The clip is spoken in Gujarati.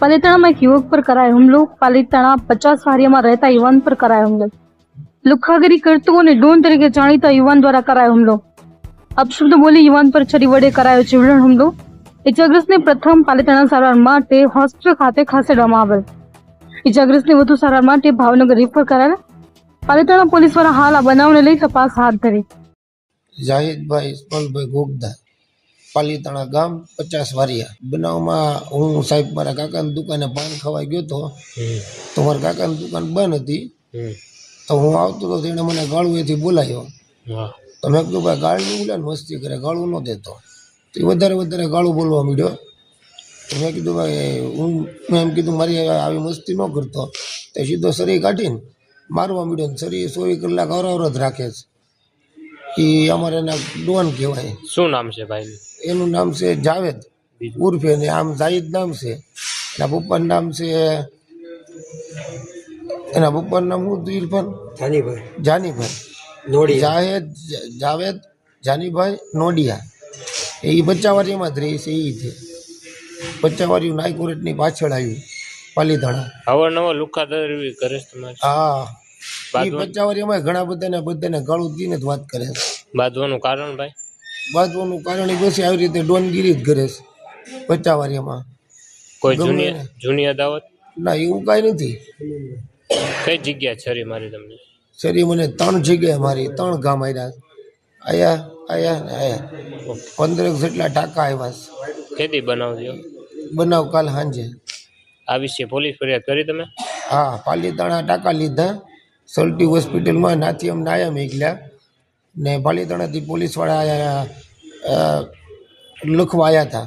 પાલિતાણામાં એક યુવક પર કરાયો હુમલો. પાલિતાણા પચાસ વારિયામાં રહેતા યુવાન પર કરાયો હુમલો. લુખાગીરી કરતો અને ડોન તરીકે જાણીતા યુવાન દ્વારા કરાયો હુમલો. અપશબ્દ બોલી યુવાન પર છરી વડે કરાયો જીવલેણ હુમલો. ઇજાગ્રસ્તને પ્રથમ પાલિતાણા સારવાર માટે હોસ્પિટલ ખાતે ખસેડવામાં આવેલ. ઇજાગ્રસ્તને વધુ સારવાર માટે ભાવનગર રેફર કરાયેલ. પાલિતાણા પોલીસ દ્વારા હાલ આ બનાવને લઈ તપાસ હાથ ધરી. જાહિદભાઈ ઇસ્માલભાઈ ગોગદા પાલીતાણા ગામ પચાસ વારિયા. બનાવમાં હું સાહેબ મારા કાકાની દુકાને પાન ખવાઈ ગયો તો તો મારા કાકાની દુકાન બંધ હતી. તો હું આવતો હતો તેણે મને ગાળું એથી બોલાયો તો મેં કીધું ભાઈ ગાળું બોલે ને મસ્તી કરે ગાળું ન દેતો. તો એ વધારે વધારે ગાળું બોલવા માંડ્યો. તો મેં કીધું ભાઈ હું મેં એમ કીધું મારી આવી મસ્તી ન કરતો. તો સીધો શરીર કાઢીને મારવા માંડ્યો ને શરીર ચોવીસ કલાક અવરાવર જ રાખે છે. એ અમારે એના ડોન કહેવાય. શું નામ છે ભાઈ એનું નામ છે જાવેદ. ઉર્ફે ને આમ જાહિદ નામ છે. એના પપ્પાનું નામ છે એના પપ્પાનું નામ હું ઇરફાન જાનીભાઈ. જાનીભાઈ. નોડી જાહેદ જાવેદ જાનીભાઈ નોડિયા. એ બચ્ચાવાડીમાં જ રહે છે એ છે બચ્ચાવાડી નાયકોરેટની પાછળ આવ્યું પાલીધાણા અવારનવાર લુખા દરવી કરે છે તમારે? હા. બચ્ચાવાડીમાં ઘણા બધાને બધાને ગાળું દઈને જ વાત કરે છે. બાંધવાનું કારણ ભાઈ? બાંધવાનું કારણ એ પછી આવી રીતે ડોનગીરી જ કરે છે કોઈ જૂની. જૂની અદાવત ના એવું કાંઈ નથી. કઈ જગ્યા છરી મારી તમને? છરી મને ત્રણ જગ્યાએ મારી ત્રણ ગામ આવ્યા આયા આયા આયા. પંદરેક જેટલા ટાંકા આવ્યા છે. કેદી બનાવજો. બનાવ કાલ સાંજે. આ વિશે પોલીસ ફરિયાદ કરી તમે? હા પાલીતાણા ટાંકા લીધા. સલ્ટી હોસ્પિટલમાં નાથી અમને આવ્યા મેકલ્યા ને પાલીતાણાથી પોલીસવાળા લખવા આવ્યા હતા.